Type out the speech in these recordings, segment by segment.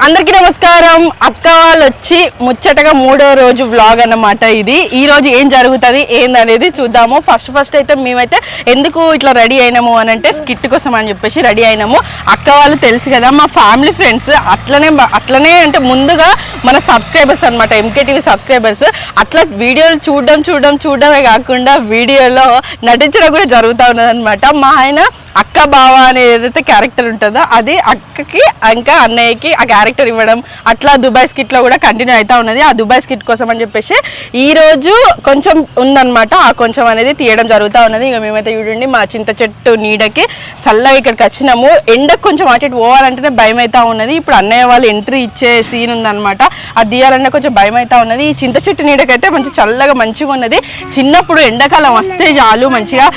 అందరికీ నమస్కారం. అక్క వాళ్ళు వచ్చి ముచ్చటగా మూడో రోజు వ్లాగ్ అన్నమాట ఇది. ఈ రోజు ఏం జరుగుతుంది ఏందనేది చూద్దాము. ఫస్ట్ ఫస్ట్ అయితే మేమైతే ఎందుకు ఇట్లా రెడీ అయినాము అని అంటే స్కిట్ కోసం అని చెప్పేసి రెడీ అయినాము. అక్క వాళ్ళు తెలుసు కదా మా ఫ్యామిలీ ఫ్రెండ్స్ అట్లనే అట్లనే అంటే ముందుగా మన సబ్స్క్రైబర్స్ అనమాట ఎంకేటీవీ సబ్స్క్రైబర్స్ అట్లా వీడియోలు చూడడం చూడడం చూడడమే కాకుండా వీడియోలో నటించడం కూడా జరుగుతూ ఉన్నదనమాట మా ఆయన అక్క బావ అనే ఏదైతే క్యారెక్టర్ ఉంటుందో అది అక్కకి ఇంకా అన్నయ్యకి ఆ క్యారెక్టర్ ఇవ్వడం. అట్లా దుబాయ్ స్కిట్లో కూడా కంటిన్యూ అవుతా ఉన్నది. ఆ దుబాయ్ స్కిట్ కోసం అని చెప్పేసి ఈ రోజు కొంచెం ఉందన్నమాట. ఆ కొంచెం అనేది తీయడం జరుగుతూ ఉన్నది. ఇక మేమైతే చూడండి మా చింత చెట్టు నీడకి చల్లగా ఇక్కడికి వచ్చినాము. ఎండకు కొంచెం అటు ఇటు పోవాలంటేనే భయం అవుతా ఉన్నది. ఇప్పుడు అన్నయ్య వాళ్ళు ఎంట్రీ ఇచ్చే సీన్ ఉందన్నమాట. అది తీయాలంటే కొంచెం భయం అవుతా ఉన్నది. ఈ చింత చెట్టు నీడకైతే మంచి చల్లగా మంచిగా ఉన్నది చిన్నప్పుడు ఎండాకాలం వస్తే చాలు మంచిగా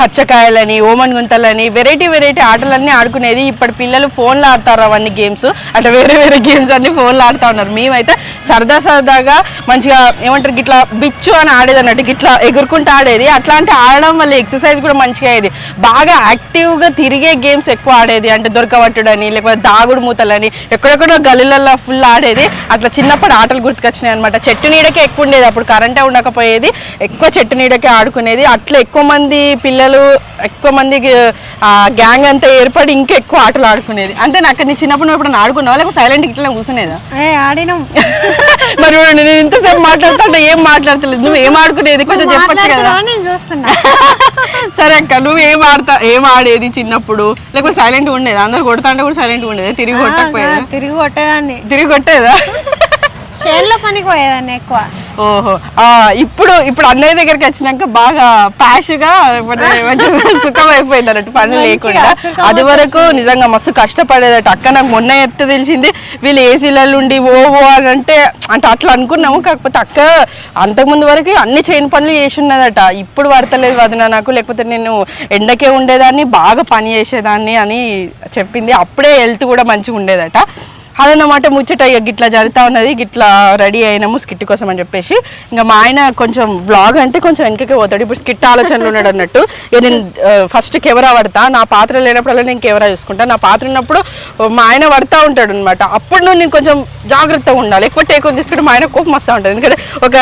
కచ్చకాయలని ఓమన్ గుంతలని వెరైటీ వెరైటీ ఆటలన్నీ ఆడుకునేది. ఇప్పటి పిల్లలు ఫోన్లో ఆడతారు అవన్నీ గేమ్స్. అంటే వేరే వేరే గేమ్స్ అన్ని ఫోన్లో ఆడుతూ ఉన్నారు. మేమైతే సరదా సరదాగా మంచిగా ఏమంటారు గిట్లా బిచ్చు అని ఆడేది అన్నట్టు గిట్లా ఎగురుకుంటూ ఆడేది. అట్లాంటి ఆడడం వల్ల ఎక్సర్సైజ్ కూడా మంచిగా అయ్యేది. బాగా యాక్టివ్గా తిరిగే గేమ్స్ ఎక్కువ ఆడేది. అంటే దొరకబట్టుడని లేకపోతే దాగుడు మూతలని ఎక్కడెక్కడో గలీలలో ఫుల్ ఆడేది. అట్లా చిన్నప్పుడు ఆటలు గుర్తుకొచ్చినాయి అనమాట చెట్టు నీడకే ఎక్కువ ఉండేది. అప్పుడు కరెంటే ఉండకపోయేది. ఎక్కువ చెట్టు నీడకే ఆడుకునేది. అట్లా ఎక్కువ మంది పిల్లలు ఎక్కువ మందికి గ్యాంగ్ అంతా ఏర్పడి ఇంకా ఎక్కువ ఆటలు ఆడుకునేది. అంటే నాకు నీ చిన్నప్పుడు నువ్వు ఎప్పుడు ఆడుకున్నావా? లేకపోతే సైలెంట్ ఇట్లా కూర్చునేదా? ఏ ఆడినాం. మరి నేను ఇంతసేపు మాట్లాడుతుంటే ఏం మాట్లాడతలేదు? నువ్వు ఏం ఆడుకునేది? కొంచెం చెప్పచ్చు కదా. సరే అక్క నువ్వు ఏం ఆడతా ఏం ఆడేది చిన్నప్పుడు? లేకపోతే సైలెంట్ ఉండేది? అందరు కొడతా అంటే కూడా సైలెంట్ ఉండేది? తిరిగి కొట్టకపోయేదా? తిరిగి కొట్టేదాన్ని. తిరిగి కొట్టేదా? చేనులో పనికి పోయేదాన్ని ఎక్కువ. ఓహో. ఆ, ఇప్పుడు ఇప్పుడు అన్నయ్య దగ్గరికి వచ్చినాక బాగా ప్యాష్గా సుఖం అయిపోయింది అన్నట్టు పని లేకుండా. సుఖం అది వరకు నిజంగా మస్తు కష్టపడేదట. అక్క నాకు మొన్న చెప్తే తెలిసింది వీళ్ళు ఏసీలలో ఉండి ఓ ఓ అని అంటే అంటే అట్లా అనుకున్నాము. కాకపోతే అక్క అంతకుముందు వరకు అన్ని చేయని పనులు చేసి ఉన్నదట. ఇప్పుడు పడతలేదు వదిన నాకు. లేకపోతే నేను ఎండకే ఉండేదాన్ని బాగా పని చేసేదాన్ని అని చెప్పింది. అప్పుడే హెల్త్ కూడా మంచిగా ఉండేదట. అదన్నమాట ముచ్చట ఇక గిట్లా జరుగుతూ ఉన్నది గిట్లా రెడీ అయినాము స్కిట్ కోసం అని చెప్పేసి. ఇంకా మా ఆయన కొంచెం బ్లాగ్ అంటే కొంచెం వెనకకే పోతాడు. ఇప్పుడు స్కిట్ ఆలోచనలు ఉన్నాడు అన్నట్టు. ఇక నేను ఫస్ట్ కెమెరా పడతా. నా పాత్ర లేనప్పుడల్లా నేను కెమెరా చూసుకుంటా. నా పాత్ర ఉన్నప్పుడు మా ఆయన పడతా ఉంటాడు అనమాట అప్పుడు నువ్వు నేను కొంచెం జాగ్రత్తగా ఉండాలి. ఎక్కువ టేకులు తీసుకుంటే మా ఆయన కోపం వస్తూ ఉంటుంది. ఎందుకంటే ఒక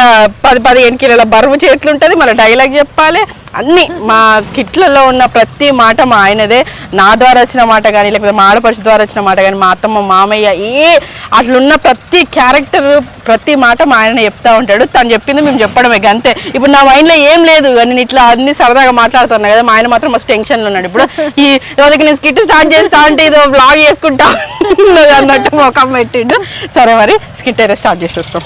పది పదిహేను కిలోల బరువు చేతులు ఉంటుంది. మళ్ళీ డైలాగ్ చెప్పాలి. అన్ని మా స్కిట్లలో ఉన్న ప్రతి మాట మా ఆయనదే. నా ద్వారా వచ్చిన మాట కానీ లేకపోతే మా ఆడపడుచు ద్వారా వచ్చిన మాట కానీ మా అత్తమ్మ మామయ్య ఏ అట్లున్న ప్రతి క్యారెక్టర్ ప్రతి మాట మా ఆయన చెప్తా ఉంటాడు. తను చెప్పింది మేము చెప్పడమే అంతే ఇప్పుడు నా మైండ్లో ఏం లేదు నేను ఇట్లా అన్ని సరదాగా మాట్లాడుతున్నా కదా మా ఆయన మాత్రం మస్తు టెన్షన్లో ఉన్నాడు. ఇప్పుడు ఈ రోజుకి నేను స్కిట్ స్టార్ట్ చేస్తా అంటే ఇదో బ్లాగ్ చేసుకుంటా అన్నట్టు మొఖం పెట్టిండు. సరే మరి స్కిట్ అయితే స్టార్ట్ చేసేస్తాం.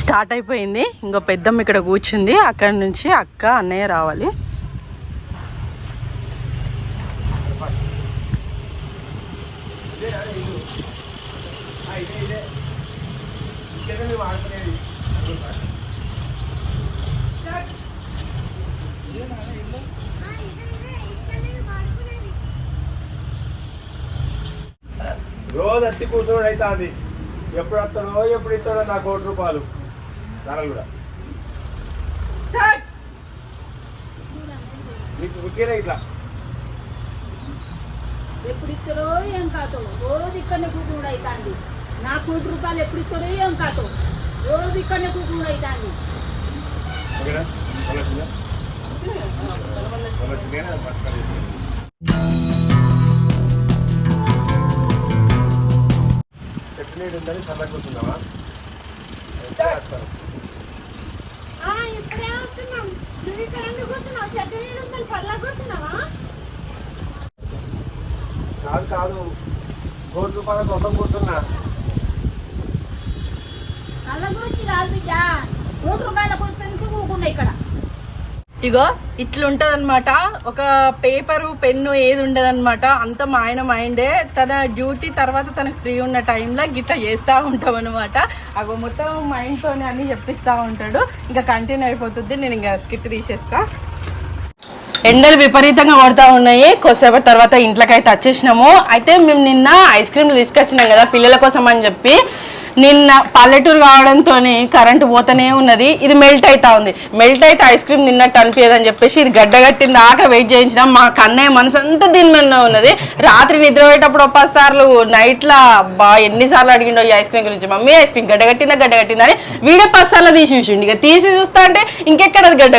స్టార్ట్ అయిపోయింది. ఇంకో పెద్దమ్మ ఇక్కడ కూర్చుంది. అక్కడి నుంచి అక్క అన్నయ్య రావాలి. రోజు వచ్చి కూర్చోడు అయితే అది ఎప్పుడు వస్తాడో ఎప్పుడు ఇస్తాడో నా కోటి రూపాయలు. ధరలు కూడా. మీకు ముఖ్యమే ఇట్లా. ఎప్పుడు ఇస్తారో ఏం కాతో రోజు ఇక్కడనే కూతురు అవుతుంది నా కోటి రూపాయలు ఎప్పుడు ఇస్తారో ఏం కాతో రోజు ఇక్కడనే కూతురు అవుతుంది. చెట్టు నీడు ఉందని చల్లగా కూర్చున్నావా అయితే వస్తాను. ఇప్పుడే వస్తున్నాం నువ్వు ఇక్కడ ఎందుకు కూర్చున్నావు చెట్టు నీడ ఉందని చల్లగా కూర్చున్నావా కాదు కాదు. కోటి రూపాయల కోసం కూర్చున్నా. నల్ల గురించి కాదు బిడ్డ కోటి రూపాయల కోసం కూకుండా ఇక్కడ? ఇగో ఇట్లుంటది అనమాట ఒక పేపరు పెన్ను ఏది ఉండదన్నమాట. అంత మా ఆయన మైండే. తన డ్యూటీ తర్వాత తనకు ఫ్రీ ఉన్న టైంలో గిట్లా చేస్తూ ఉంటాం అనమాట అగో మొత్తం మైండ్తోనే అని చెప్పిస్తూ ఉంటాడు. ఇంకా కంటిన్యూ అయిపోతుంది. నేను ఇంకా స్కిట్ తీసేస్తా. ఎండలు విపరీతంగా కొడతా ఉన్నాయి. కొద్దిసేపటి తర్వాత ఇంట్లోకి అయితే వచ్చేసినాము. అయితే మేము నిన్న ఐస్ క్రీమ్లు తీసుకొచ్చినాం కదా పిల్లల కోసం అని చెప్పి. నిన్న పల్లెటూరు కావడంతో కరెంటు పోతూనే ఉన్నది. ఇది మెల్ట్ అవుతా ఉంది. మెల్ట్ అయితే ఐస్ క్రీమ్ తిన్నట్టు అనిపించదు అని చెప్పేసి ఇది గడ్డగట్టిన దాకా వెయిట్ చేయించినాం మా కన్నయ్య మనసు అంతా దీని మీద ఉన్నది. రాత్రి నిద్ర పోయేటప్పుడు ఒక పది సార్లు నైట్లా బా ఎన్నిసార్లు అడిగిండో ఈ ఐస్ క్రీమ్ గురించి. మమ్మీ ఐస్ క్రీమ్ గడ్డగట్టిందా గడ్డగట్టిందా అని వీడియో పది సార్లు తీసి చూసిండు. ఇక తీసి చూస్తా అంటే ఇంకెక్కడ అది గడ్డ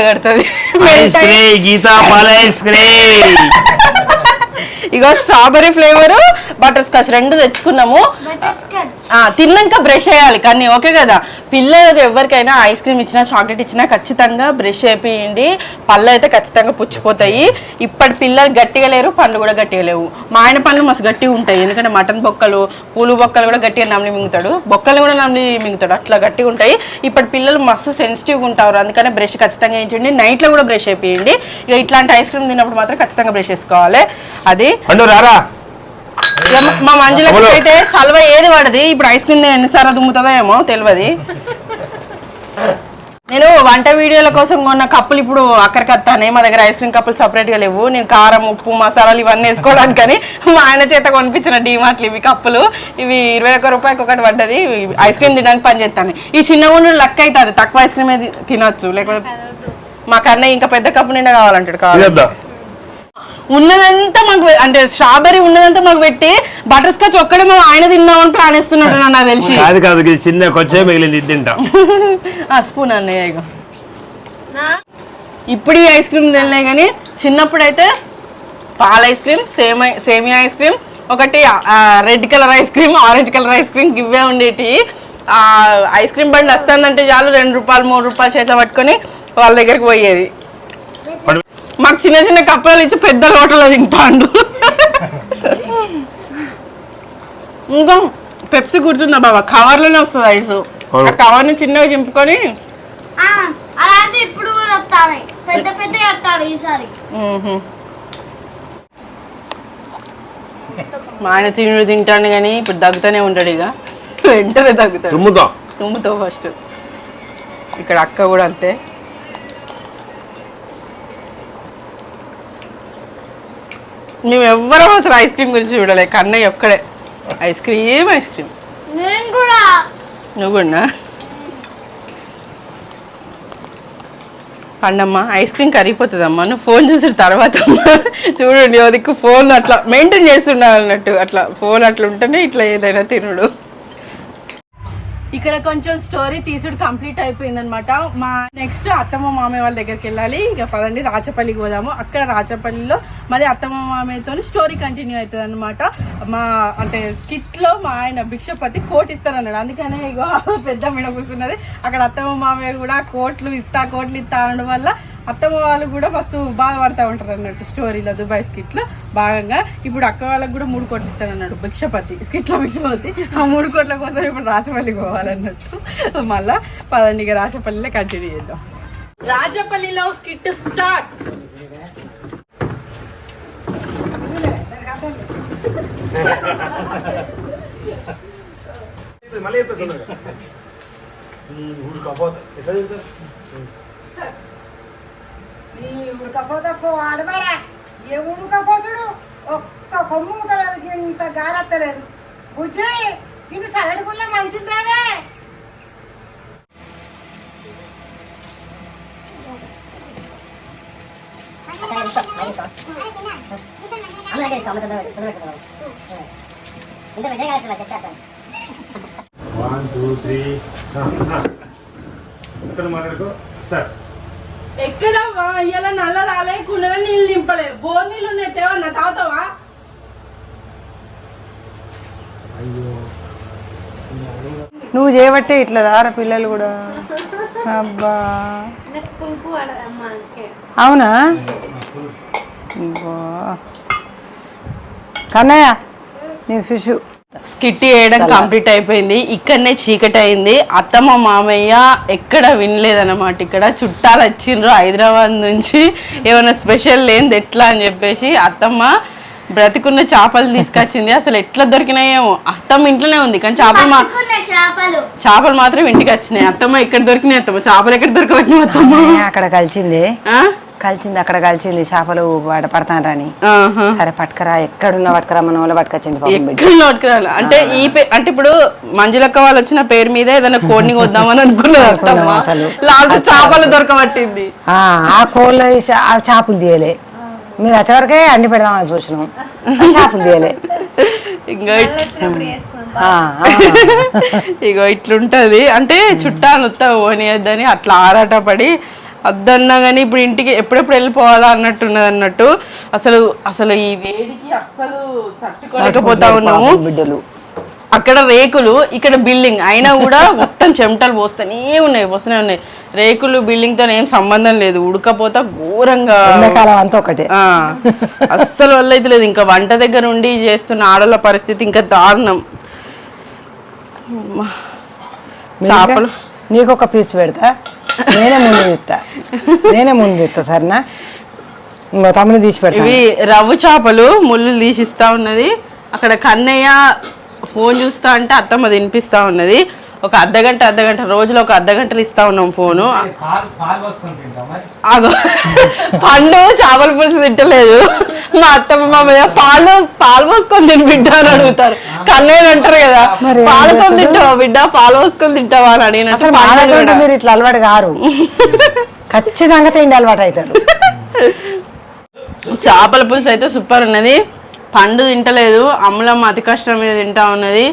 ఇగో స్ట్రాబెరీ ఫ్లేవర్ బటర్ స్కాచ్ రెండు తెచ్చుకున్నాము. తిన్నాక బ్రష్ చేయాలి కానీ ఓకే కదా. పిల్లలకు ఎవరికైనా ఐస్ క్రీమ్ ఇచ్చినా చాక్లెట్ ఇచ్చినా ఖచ్చితంగా బ్రష్ చేపియండి. పళ్ళు అయితే ఖచ్చితంగా పుచ్చిపోతాయి. ఇప్పటి పిల్లలు గట్టిగా లేరు పండ్లు కూడా గట్టిగా లేవు. మా ఆయన పళ్ళు మస్తు గట్టిగా ఉంటాయి. ఎందుకంటే మటన్ బొక్కలు పూలు బొక్కలు కూడా గట్టిగా నమ్మి మింగుతాడు. బొక్కలు కూడా నమ్మి మింగుతాడు. అట్లా గట్టిగా ఉంటాయి. ఇప్పటి పిల్లలు మస్తు సెన్సిటివ్గా ఉంటారు. అందుకనే బ్రష్ ఖచ్చితంగా వేయించండి నైట్లో కూడా బ్రష్ చేపియండి. ఇక ఇట్లాంటి ఐస్ క్రీమ్ తిన్నప్పుడు మాత్రం ఖచ్చితంగా బ్రష్ చేసుకోవాలి. అది. రారా. మా- మంజులకి. అయితే చలవ ఏది పడది ఇప్పుడు ఐస్ క్రీమ్ ఎన్నిసార్లు దుమ్ముతుందో ఏమో తెలియదు నేను వంట వీడియోల కోసం కొన్న కప్పులు ఇప్పుడు అక్కడికి వస్తానే. మా దగ్గర ఐస్ క్రీమ్ కప్పులు separate గా లేవు. నేను కారం ఉప్పు మసాలాలు ఇవన్నీ వేసుకోవడానికి కానీ మా ఆయన చేత కొనిపించిన డీమార్ట్లు ఇవి కప్పులు. ఇవి ఇరవై ఒక్క రూపాయకి ఒకటి పడ్డది. ఐస్ క్రీమ్ తినడానికి పని చేస్తాను. ఈ చిన్న ఉండు లక్ అవుతుంది. తక్కువ ఐస్ క్రీమ్ తినొచ్చు. లేకపోతే మా కన్నయ్య ఇంకా పెద్ద కప్పు నిండా కావాలంటాడు కావాలి. ఉన్నదంతా మాకు అంటే స్ట్రాబెరీ ఉన్నదంతా మాకు పెట్టి బటర్ స్కాచ్ ఒక్కడే మా ఆయన తిందామని ప్రాణిస్తున్నట్టు నాకు తెలిసి. కాదు కాదు ఇది చిన్న కొంచెం మిగిలింది ఇది తింటా. ఆ స్పూన్ అన్నయ్య ఇగో. ఇప్పుడు ఈ ఐస్ క్రీమ్ తినలే కానీ చిన్నప్పుడు అయితే పాల ఐస్ క్రీమ్ సేమ సేమియా ఐస్ క్రీమ్ ఒకటి red colour ice cream orange colour ice cream ఇవే ఉండేటి. ఆ, ఐస్ క్రీమ్ బండి వస్తుందంటే చాలు రెండు రూపాయలు మూడు రూపాయలు చేతిలో పట్టుకొని వాళ్ళ దగ్గరికి పోయేది. మాకు చిన్న చిన్న కప్పులు ఇచ్చి పెద్ద లోటలో తింటాండు. ఇంకా పెప్సీ గుర్తుందా బాబా? కవర్లోనే వస్తుంది ఐస్. ఆ కవర్ని చిన్నగా చింపుకొని ఆ, అలాంటి ఇప్పుడు కూడా వస్తాయి పెద్ద పెద్ద వస్తాడు ఈసారి. మ్మ్హ. మా ఆయన తినుడు తింటాడు కానీ ఇప్పుడు దగ్గుతూనే ఉంటాడు ఇక. వెంటనే దగ్గుతాడు తుమ్ముతాం. తుమ్ముతో ఫస్ట్ ఇక్కడ అక్క కూడా అంతే. మేము ఎవ్వరం అసలు ఐస్ క్రీమ్ గురించి చూడలే. కన్నయ్య ఒక్కడే. Ice cream ice cream. నేను కూడా. నువ్వు కూడా? పండమ్మ ఐస్ క్రీమ్ కరిగిపోతుందమ్మా. నువ్వు ఫోన్ చూసిన తర్వాత చూడండి ఓ దిక్కు ఫోన్ అట్లా మెయింటైన్ చేస్తున్నావు అన్నట్టు. అట్లా ఫోన్ అట్లా ఉంటేనే ఇట్లా ఏదైనా తినుడు. ఇక్కడ కొంచెం స్టోరీ తీసుడు కంప్లీట్ అయిపోయింది అనమాట మా నెక్స్ట్ అత్తమ్మ మామయ్య వాళ్ళ దగ్గరికి వెళ్ళాలి. ఇక పదండి రాచపల్లికి పోదాము. అక్కడ రాచపల్లిలో మళ్ళీ అత్తమ్మ మామయ్యతో స్టోరీ కంటిన్యూ అవుతుంది అనమాట మా అంటే స్కిట్లో మా ఆయన భిక్షపతి కోట్ ఇస్తానన్నాడు అందుకనే ఇగో పెద్ద మిడ కూర్చున్నది అక్కడ అత్తమ్మ మామయ్య కూడా కోట్లు ఇస్తా కోట్లు ఇస్తా అనడం వల్ల అత్తమ్మ వాళ్ళు కూడా మస్తు బాధపడతా ఉంటారు అన్నట్టు స్టోరీలో దుబాయ్ స్కిట్లో భాగంగా. ఇప్పుడు అక్క వాళ్ళకి కూడా మూడు కోట్లు ఇస్తానన్నాడు భిక్షపతి స్కిట్లో భిక్షపతి. ఆ మూడు కోట్ల కోసం ఇప్పుడు రాచపల్లికి పోవాలన్నట్టు. మళ్ళా పదండి ఇక రాచపల్లిలో కంటిన్యూ చేద్దాం. రాచపల్లిలో స్కిట్ స్టార్ట్. మళ్ళీ తింటారు నీ ఉడకపోతే పో ఆడవాడా? ఏ ఉడకపోసుడు? ఒక్క కొమ్ము తలకి ఇంత గారత్తలేదు బుజ్జి ఇది సగడుకున్న మంచిదేవే? వన్ టూ త్రీ అక్కడ మాట్లాడుకో? సార్ ఎక్కడ ఇలా నల్ల రాలే కుండలో నీళ్ళు నింపలే. బోర్ నీళ్ళు ఉన్నాయి తేవన్నా తాగుతావా? నువ్వు చేయబట్టే ఇట్లా దార పిల్లలు కూడా. అబ్బా. అవునా? అబ్బా. కన్నయ్య నీ ఫిష్. స్కిట్ వేయడం కంప్లీట్ అయిపోయింది. ఇక్కడనే చీకటి అయింది అత్తమ్మ మామయ్య ఎక్కడ వినలేదన్నమాట. ఇక్కడ చుట్టాలు వచ్చిండ్రు హైదరాబాద్ నుంచి. ఏమైనా స్పెషల్ లేనిది ఎట్లా అని చెప్పేసి అత్తమ్మ బ్రతికున్న చేపలు తీసుకొచ్చింది. అసలు ఎట్లా దొరికినాయేమో అత్తమ్మ ఇంట్లోనే ఉంది కానీ చేపలు మా చేపలు. చేపలు మాత్రం ఇంటికి వచ్చినాయి. అత్తమ్మ ఎక్కడ దొరికినాయి అత్తమ్మ? చేపలు ఎక్కడ దొరకవచ్చు అత్తమ్మ? అక్కడ కలిసింది. ఆ? కలిసింది అక్కడ కలిసింది చేపలు వాడ పడతానని ఆహా. సరే పట్టుకరా ఎక్కడున్నా పట్టుకరా మన వాళ్ళ పట్టుకొచ్చింది నోటుకురాలి అంటే ఈ అంటే ఇప్పుడు మంజులక్క వాళ్ళు వచ్చిన పేరు మీద ఏదైనా కోడిని వద్దామని అత్తమ్మ. అసలు. చేపలు దొరకబట్టింది. ఆ ఆ కోళ్ళు ఆ చేపలు తీయలే. మీరు వచ్చేవరకే అండి పెడదామని చూసినాం. ఆ చేపలు తీయలే. ఇంకా. ఇగో ఇట్లుంటది. అంటే చుట్టాను ఉత్త పోనీయద్దని అట్లా ఆరాట పడి వద్దన్నా కానీ ఇప్పుడు ఇంటికి ఎప్పుడెప్పుడు వెళ్ళిపోవాలా అన్నట్టున్నది అన్నట్టు అసలు అసలు ఈ వేడికి అస్సలు తట్టుకోలేకపోతా ఉన్నాము. బిడ్డలు. అక్కడ రేకులు ఇక్కడ బిల్డింగ్. అయినా కూడా మొత్తం చెమటలు పోస్తూనే ఉన్నాయి పోస్తూనే ఉన్నాయి. రేకులు బిల్డింగ్తో ఏం సంబంధం లేదు. ఉడకపోతా ఘోరంగా అంతా ఒకటే. అస్సలు వల్ల అయితే లేదు. ఇంకా వంట దగ్గర ఉండి చేస్తున్న ఆడోళ్ళ పరిస్థితి ఇంకా దారుణం. చేపలు. నీకు ఒక పీస్ పెడతా. నేనే ముందు తీస్తా నేనే ముందు తీస్తా సరేనా? ఇంకో తమ్ముని తీసి పెడతా. ఇవి రవ్వు చేపలు ముళ్ళు తీసిస్తా ఉన్నది. అక్కడ కన్నయ్య ఫోన్ చూస్తా అంటే అత్తమ్మ తినిపిస్తా ఉన్నది. ఒక అర్ధగంట అర్ధగంట రోజులో ఒక అర్ధగంటలు ఇస్తా ఉన్నాం ఫోను. ఆగో పండు చేపల పులుసు తింటలేదు. మా అత్తమ్మ మామయ్య పాలు పాలు పోసుకొని తిని బిడ్డ అని అడుగుతారు. కన్నయ్య అంటారు కదా పాలుకొని తింటావా బిడ్డ? పాలు పోసుకొని తింటావా అని అడిగినట్టు మా. మీరు ఇట్లా అలవాటు కారు. ఖచ్చితంగా తిండి అలవాటు అవుతారు. చేపల పులుసు అయితే సూపర్ ఉన్నది. పండు తింటలేదు. అమ్ములమ్మ అతి కష్టం మీద తింటా ఉన్నది.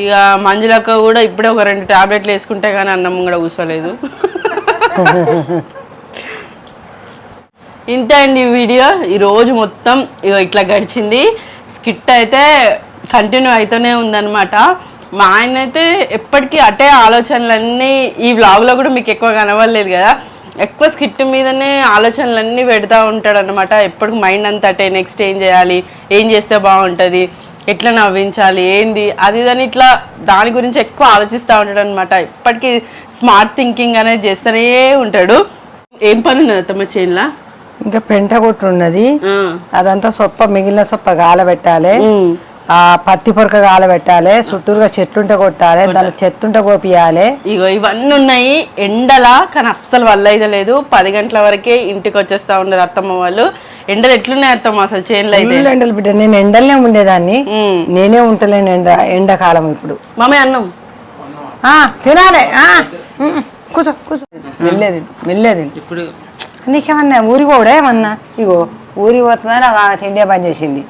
ఇక మంజులక్క కూడా ఇప్పుడే ఒక రెండు టాబ్లెట్లు వేసుకుంటే కానీ అన్నం కూడా కూర్చోలేదు ఇంతే అండి ఈ వీడియో. ఈ రోజు మొత్తం ఇగో ఇట్లా గడిచింది. స్కిట్ అయితే కంటిన్యూ అవుతూనే ఉందన్నమాట. మా ఆయన అయితే ఎప్పటికీ అటే ఆలోచనలన్నీ ఈ వ్లాగ్లో కూడా మీకు ఎక్కువ కనవలేదు కదా. ఎక్కువ స్కిట్ మీదనే ఆలోచనలన్నీ పెడతా ఉంటాడు అనమాట ఎప్పటికి మైండ్ అంతా అటే నెక్స్ట్ ఏం చేయాలి ఏం చేస్తే బాగుంటుంది ఎట్లా నవ్వించాలి ఏంది? అది ఇదని ఇట్లా దాని గురించి ఎక్కువ ఆలోచిస్తూ ఉంటాడు అనమాట ఇప్పటికీ స్మార్ట్ థింకింగ్ అనేది చేస్తూనే ఉంటాడు. ఏం పని ఉన్నది అత్తమ్మ చేనులా? ఇంకా పెంట కొట్టు ఉన్నది. అదంతా సొప్ప మిగిలిన సొప్ప గాలబెట్టాలి ఆ పత్తి పొరక గాలబెట్టాలి చుట్టూరుగా చెట్లుంటే కొట్టాలి. దాని చెత్తుంటే కోపియాలి. ఇగో ఇవన్నీ ఉన్నాయి ఎండలా కానీ అస్సలు వల్ల అయితే లేదు. పది గంటల వరకే ఇంటికి వచ్చేస్తా ఉన్నారు అత్తమ్మ వాళ్ళు. ఎండలు ఎట్లున్నాయి అత్తమ్మ అసలు చేనులో అయితే? ఫుల్ ఎండలు బిడ్డ. నేను ఎండలనే ఉండేదాన్ని. నేనే ఉంటలేను ఎండ ఎండాకాలం ఇప్పుడు. మమ్మీ అన్నం? ఆ తినాలి. ఆ, ఉమ్, కూర్చో కూర్చో వెళ్ళేది వెళ్ళేది ఇప్పుడు నీకేమన్నా ఊరికి పోవడా ఏమన్నా? ఇగో ఊరికి పోతుందని ఒక తిండే పని చేసింది.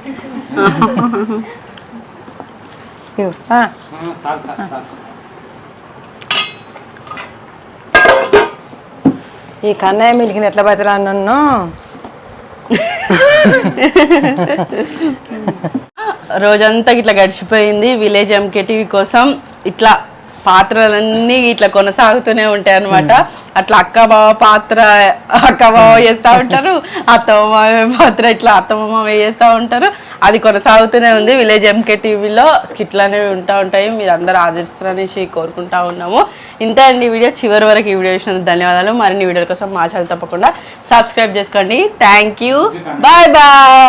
ఇగో, ఆ, ఈ కన్నయ్య మిలికిన ఎట్లా బతిరా నన్ను రోజంతా ఇట్లా గడిచిపోయింది. విలేజ్ ఎంకే టీవీ కోసం ఇట్లా పాత్రలన్నీ ఇట్లా కొనసాగుతూనే ఉంటాయి అనమాట అట్లా అక్క బావ పాత్ర అక్క బావ చేస్తూ ఉంటారు. అత్తమ్మ పాత్ర ఇట్లా అత్తమ్మ చేస్తూ ఉంటారు. అది కొనసాగుతూనే ఉంది. విలేజ్ ఎంకే టీవీలో స్కిట్లు అనేవి ఉంటా ఉంటాయి. మీరు అందరూ ఆదరిస్తారనేసి కోరుకుంటా ఉన్నాము. ఇంతే అండి వీడియో. చివరి వరకు ఈ వీడియో చూసినందుకు ధన్యవాదాలు. మరిన్ని వీడియోల కోసం మా ఛానల్ తప్పకుండా సబ్స్క్రైబ్ చేసుకోండి. Thank you bye bye